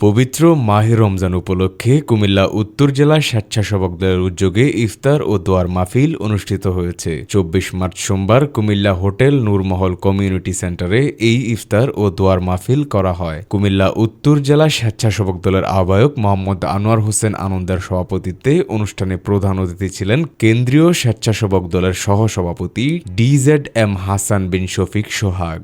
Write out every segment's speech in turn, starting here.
পবিত্র মাহে রমজান উপলক্ষে কুমিল্লা উত্তর জেলা স্বেচ্ছাসেবক দলের উদ্যোগে ইফতার ও দোয়ার মাহফিল অনুষ্ঠিত হয়েছে। চব্বিশ মার্চ সোমবার কুমিল্লা হোটেল নূরমহল কমিউনিটি সেন্টারে এই ইফতার ও দোয়ার মাহফিল করা হয়। কুমিল্লা উত্তর জেলা স্বেচ্ছাসেবক দলের আহ্বায়ক মোহাম্মদ আনোয়ার হোসেন আনন্দের সভাপতিত্বে অনুষ্ঠানে প্রধান অতিথি ছিলেন কেন্দ্রীয় স্বেচ্ছাসেবক দলের সহসভাপতি D Z M Hasan bin Shafiq Sohag.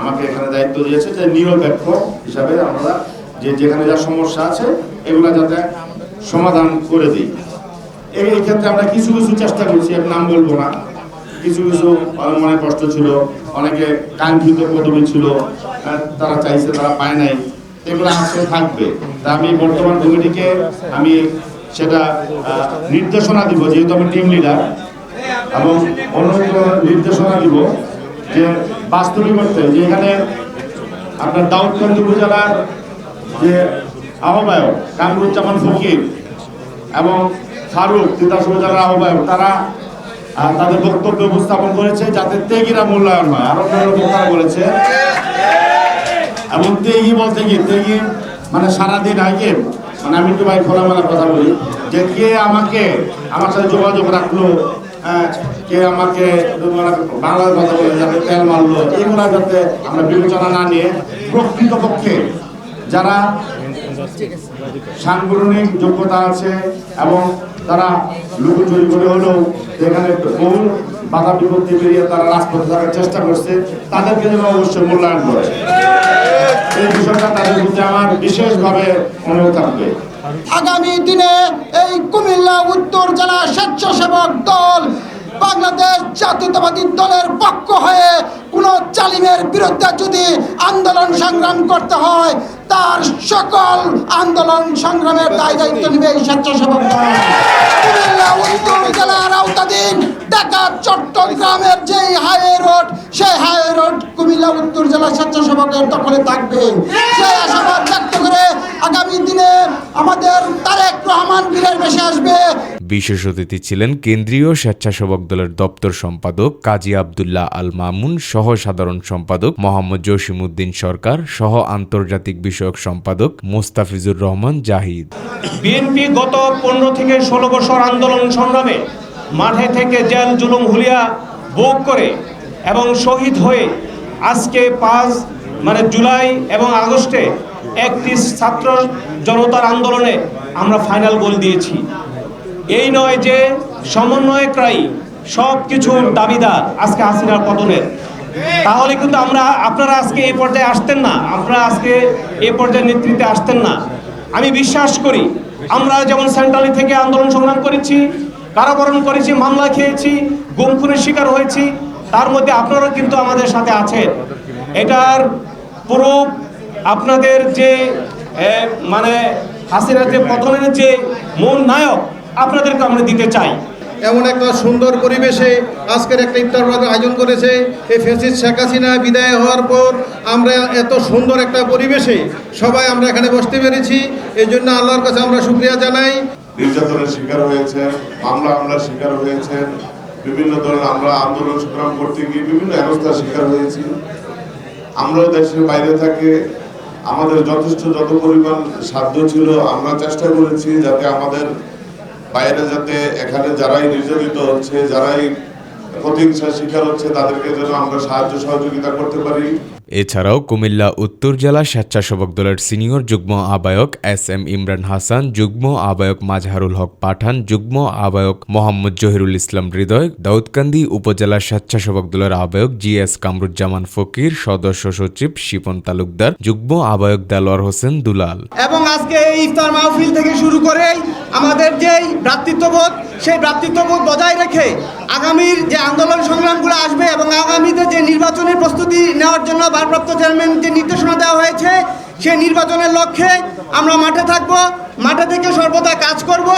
আমাকে এখানে দায়িত্ব দিয়েছে যে নিরপেক্ষ হিসাবে আমরা যে যেখানে যা সমস্যা আছে, এগুলো যাতে সমাধান করে দিই। এই ক্ষেত্রে আমরা কিছু কিছু চেষ্টা করছি নাম বলব না। কিছু কিছু মনে কষ্ট ছিল, অনেকে কাঙ্ক্ষিত পদবি ছিল তারা চাইছে, তারা পায় নাই। এগুলো আসলে থাকবে। তা আমি বর্তমান কমিটিকে আমি সেটা নির্দেশনা দিব, যেহেতু আমি টিম লিডার এবং অনুরোধ নির্দেশনা দিব যে বাস্তবিক করতে, যে এখানে আপনার দাউদকান্দি উপজেলার যে আহ্বায়ক কামরুজ্জামান ফকির এবং ফারুক তিতাস উপজেলার আহ্বায়ক, তারা তাদের বক্তব্য উপস্থাপন করেছে যাতে তেগিরা মূল্যায়ন হয়। আরও বক্তারা বলেছে? এবং তেগি বলতে কি? তেগি মানে সারাদিন আগে মানে আমি একটু ভাই খোলামেলা কথা বলি যে কে আমাকে আমার সাথে যোগাযোগ রাখল হ্যাঁ, কে আমাকে বাংলার কথা বলে যাতে তেল মারলো এগুলা যাতে আমরা বিবেচনা না নিয়ে প্রকৃতপক্ষে যারা সাংগঠনিক যোগ্যতা আছে এবং তারা লুকোচুরি করে হলেও এখানে বহু বাধা বিপত্তি পেরিয়ে তারা রাজপথে থাকার চেষ্টা করছে তাদেরকে যেন অবশ্যই মূল্যায়ন করে। এই বিষয়টা তাদের প্রতি আমার বিশেষভাবে অনুরোধ থাকবে। আগামী দিনে এই কুমিল্লা উত্তর জেলা স্বেচ্ছাসেবক দল বাংলাদেশ জাতীয়তাবাদী দলের পক্ষ হয়ে কোনো জালিমের বিরুদ্ধে যদি আন্দোলন সংগ্রাম করতে হয়, তার সকল আন্দোলন সংগ্রামের দায় দায়িত্ব নেবে এই স্বেচ্ছাসেবক দল। কুমিল্লা উত্তর জেলার আওতাধীন ঢাকা, চট্টগ্রামের যেই হাইওয়ে রোড, সেই রোড কুমিল্লা উত্তর জেলা স্বেচ্ছাসেবকের দখলে থাকবে। সেই আশাবাদ ব্যক্ত করে আগামী দিনে আমাদের তারেক রহমান বীরের বেশে আসবে। বিশেষ অতিথি ছিলেন কেন্দ্রীয় স্বেচ্ছাসেবক দলের দপ্তর সম্পাদক কাজী আবদুল্লাহ আল মামুন সহ সাধারণ সম্পাদক মোহাম্মদ জসিমউদ্দিন সরকার সহ আন্তর্জাতিক বিষয়ক সম্পাদক মোস্তাফিজুর রহমান জাহিদ। বিএনপি গত পনেরো থেকে ষোলো বছর আন্দোলন সংগ্রামে মাঠে থেকে জেল জুলুম হুলিয়া ভোগ করে এবং শহীদ হয়ে আজকে পাঁচ মানে জুলাই এবং আগস্টে একটি ছাত্র জনতার আন্দোলনে আমরা ফাইনাল গোল দিয়েছি। এই নয় যে সমন্বয়করাই সব কিছুর দাবিদার আজকে হাসিনার পতনের। তাহলে কিন্তু আমরা, আপনারা আজকে এই পর্যায়ে আসতেন না, আপনারা আজকে এই পর্যায়ে নেতৃত্বে আসতেন না। আমি বিশ্বাস করি, আমরা যেমন সেন্ট্রালি থেকে আন্দোলন সংগ্রাম করেছি, কারাবরণ করেছি, মামলা খেয়েছি, গুম খুনের শিকার হয়েছি তার মধ্যে আপনারা কিন্তু আমাদের সাথে আছেন। এটার পুরো আপনাদের যে মানে হাসিনার যে পতনের যে মূল নায়ক আপনাদেরকে আমরা দিতে চাই। এমন একটা সুন্দর পরিবেশে আজকের একটা ইফতার বাজার আয়োজন করেছে এই ফেসিস শেখ হাসিনা। বিদায় হওয়ার পর আমরা এত সুন্দর একটা পরিবেশে সবাই আমরা এখানে বসতে পেরেছি। এই জন্য আল্লাহর কাছে আমরা শুক্রিয়া জানাই। নির্যাতনের শিকার হয়েছে মামলা হামলার শিকার হয়েছেন। বিভিন্ন ধরনের আমরা আন্দোলন সংগ্রাম করতে গিয়ে বিভিন্ন হেনস্থার শিকার হয়েছি। আমরাও দেশের বাইরে থাকে। আমাদের যথেষ্ট যত পরিমাণ সাধ্য ছিল, আমরা চেষ্টা করেছি যাতে আমাদের বাইরে যাতে এখানে যারাই নির্যাতিত হচ্ছে, যারাই প্রতিহিংসার শিকার হচ্ছে, তাদেরকে যেন আমরা সাহায্য সহযোগিতা করতে পারি। এছাড়াও কুমিল্লা, উত্তর জেলা স্বেচ্ছাসেবক দলের সিনিয়র যুগ্ম আহ্বায়ক এস এম ইমরান হাসান, যুগ্ম আহ্বায়ক মাজহারুল হক পাঠান, যুগ্ম আহ্বায়ক মোহাম্মদ জহিরুল ইসলাম হৃদয়, দাউদকান্দি উপজেলা স্বেচ্ছাসেবক দলের আহ্বায়ক জি এস কামরুজ্জামান ফকির, সদস্য সচিব শিপন তালুকদার, যুগ্ম আহ্বায়ক দেলোয়ার হোসেন দুলাল। এবং আজকে এই ইফতার মাহফিল থেকে শুরু করে আমাদের যেই ভ্রাতৃত্ববোধ, সেই ভ্রাতৃত্ববোধ বজায় রেখে আগামীর যে আন্দোলন সংগ্রামগুলো আসবে এবং আগামীতে যে নির্বাচনের প্রস্তুতি নেওয়ার জন্য ভারপ্রাপ্ত চেয়ারম্যান যে নির্দেশনা দেওয়া হয়েছে, সে নির্বাচনের লক্ষ্যে আমরা মাঠে থাকব, মাঠে থেকে সর্বদা কাজ করব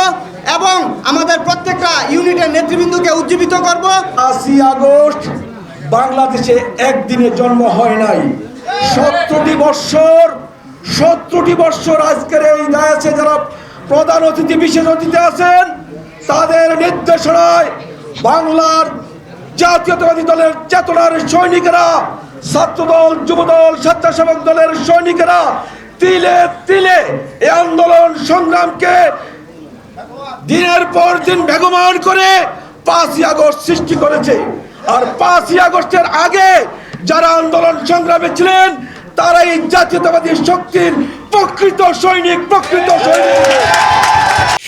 এবং আমাদের প্রত্যেকটা ইউনিটের নেতৃবৃন্দকে উজ্জীবিত করব। আশি আগস্ট বাংলাদেশে একদিনে জন্ম হয় নাই। সত্তরটি বৎসর সত্তরটি বৎসর আজকের এই দায়াসে যারা প্রধান অতিথি, বিশেষ অতিথি আছেন, তাদের নির্দেশনায় বাংলার জাতীয়তাবাদী দলের চেতনার সৈনিকেরা, ছাত্রদল, যুবদল, স্বেচ্ছাসেবক দলের সৈনিকেরা তিলে তিলে এই আন্দোলন সংগ্রামকে দিনের পর দিন বেগমান করে পাঁচই আগস্ট সৃষ্টি করেছে। আর পাঁচই আগস্টের আগে যারা আন্দোলন সংগ্রামে ছিলেন তারা এই জাতীয়তাবাদী শক্তির প্রকৃত সৈনিক প্রকৃত সৈনিক।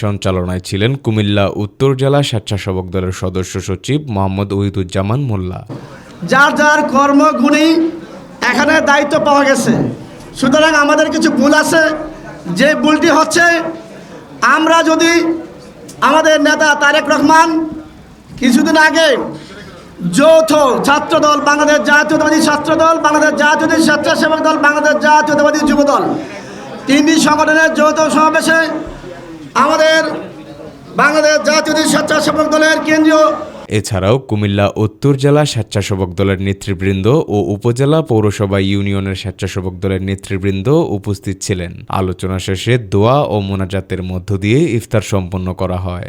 সঞ্চালনায় ছিলেন কুমিল্লা উত্তর জেলা স্বেচ্ছাসেবক দলের সদস্য সচিব মোহাম্মদ ওহিদুজ্জামান মোল্লা। যার যার কর্মগুণী এখানে দায়িত্ব পাওয়া গেছে। সুতরাং আমাদের কিছু ভুল আছে। যে ভুলটি হচ্ছে আমরা যদি আমাদের নেতা তারেক রহমান কিছুদিন আগে যৌথ ছাত্রদল বাংলাদেশ জাতীয়তাবাদী ছাত্র দল বাংলাদেশ জাতীয়তাবাদী স্বেচ্ছাসেবক দল, বাংলাদেশ জাতীয়তাবাদী যুবদল। তিনটি সংগঠনের যৌথ সমাবেশে আমাদের বাংলাদেশ জাতীয়তাবাদী স্বেচ্ছাসেবক দলের কেন্দ্রীয় এছাড়াও কুমিল্লা উত্তর জেলা স্বেচ্ছাসেবক দলের নেতৃবৃন্দ ও উপজেলা পৌরসভা ইউনিয়নের স্বেচ্ছাসেবক দলের নেতৃবৃন্দ উপস্থিত ছিলেন। আলোচনা শেষে দোয়া ও মোনাজাতের মধ্য দিয়ে ইফতার সম্পন্ন করা হয়।